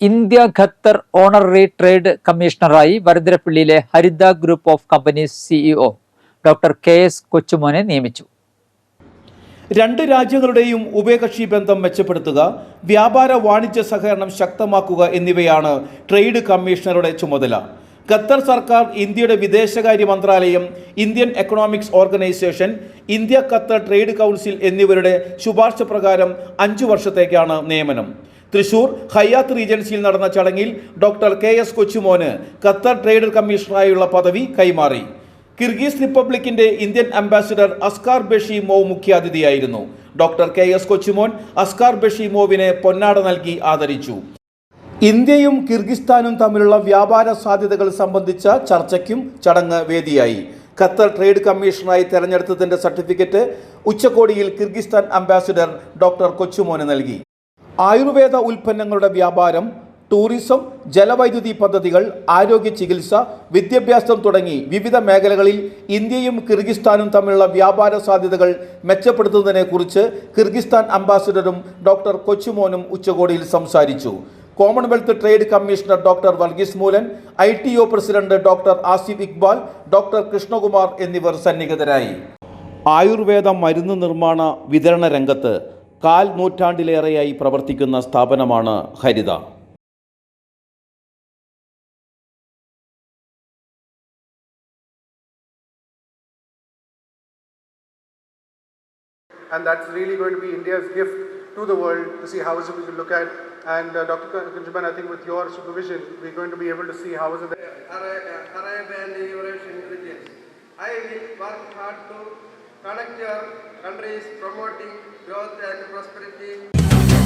India Qatar honorary trade കമ്മീഷണറായി വരന്തരപ്പള്ളിയിലെ Haritha group of companies CEO doctor K S കൊച്ചുമോനെ നിയമിച്ചു. രണ്ട് രാജ്യങ്ങളുടെയും ഉഭയകക്ഷി ബന്ധം മെച്ചപ്പെടുത്തുക വ്യാപാര വാണിജ്യ സഹകരണം ശക്തമാക്കുക എന്നിവയാണ് ട്രേഡ് കമ്മീഷണറുടെ ചുമതല. ഖത്തർ സർക്കാർ ഇന്ത്യയുടെ വിദേശകാര്യ മന്ത്രാലയം Indian economics organisation India Qatar trade council എന്നിവരുടെ ശുപാർശ പ്രകാരം അഞ്ചു വർഷത്തേക്കാണ് നിയമനം. തൃശൂർ ഹയാത്ത് റീജൻസിയിൽ നടന്ന ചടങ്ങിൽ ഡോക്ടർ കെ എസ് കൊച്ചുമോന് ഖത്തർ ട്രേഡ് കമ്മീഷണറായുള്ള പദവി കൈമാറി. കിർഗീസ് റിപ്പബ്ലിക്കിന്റെ Indian ambassador Askar Bashimov മുഖ്യാതിഥിയായിരുന്നു. Doctor K S Kochumon Askar ബഷീമോവിനെ പൊന്നാട നൽകി ആദരിച്ചു. ഇന്ത്യയും കിർഗിസ്ഥാനും തമ്മിലുള്ള വ്യാപാര സാധ്യതകൾ സംബന്ധിച്ച ചർച്ചയ്ക്കും ചടങ്ങ് വേദിയായി. ഖത്തർ ട്രേഡ് കമ്മീഷണറായി തെരഞ്ഞെടുത്തതിന്റെ സർട്ടിഫിക്കറ്റ് ഉച്ചകോടിയിൽ കിർഗിസ്ഥാൻ അംബാസിഡർ ഡോക്ടർ കൊച്ചുമോന് നൽകി. ആയുർവേദ ഉൽപ്പന്നങ്ങളുടെ വ്യാപാരം ടൂറിസം ജലവൈദ്യുതി പദ്ധതികൾ ആരോഗ്യ ചികിത്സ വിദ്യാഭ്യാസം തുടങ്ങി വിവിധ മേഖലകളിൽ ഇന്ത്യയും കിർഗിസ്ഥാനും തമ്മിലുള്ള വ്യാപാര സാധ്യതകൾ മെച്ചപ്പെടുത്തുന്നതിനെക്കുറിച്ച് കിർഗിസ്ഥാൻ അംബാസിഡറും ഡോക്ടർ കൊച്ചുമോനും ഉച്ചകോടിയിൽ സംസാരിച്ചു. Commonwealth trade commissioner doctor Varghese Moolan I T O president doctor Asif Iqbal doctor Krishnakumar എന്നിവർ സന്നിഹിതരായി. ആയുർവേദ മരുന്ന് നിർമ്മാണ വിതരണ രംഗത്ത് കാൽ നൂറ്റാണ്ടിലേറെയായി പ്രവർത്തിക്കുന്ന സ്ഥാപനമാണ് ഹരിത and that's really going to be India's gift to the world to see how is it we can look at. And uh, Dr. Kunjaban, I think with your supervision, we're going to be able to see how is it that Arab and Eurasian regions. I will work hard to Connect your countries promoting growth and prosperity.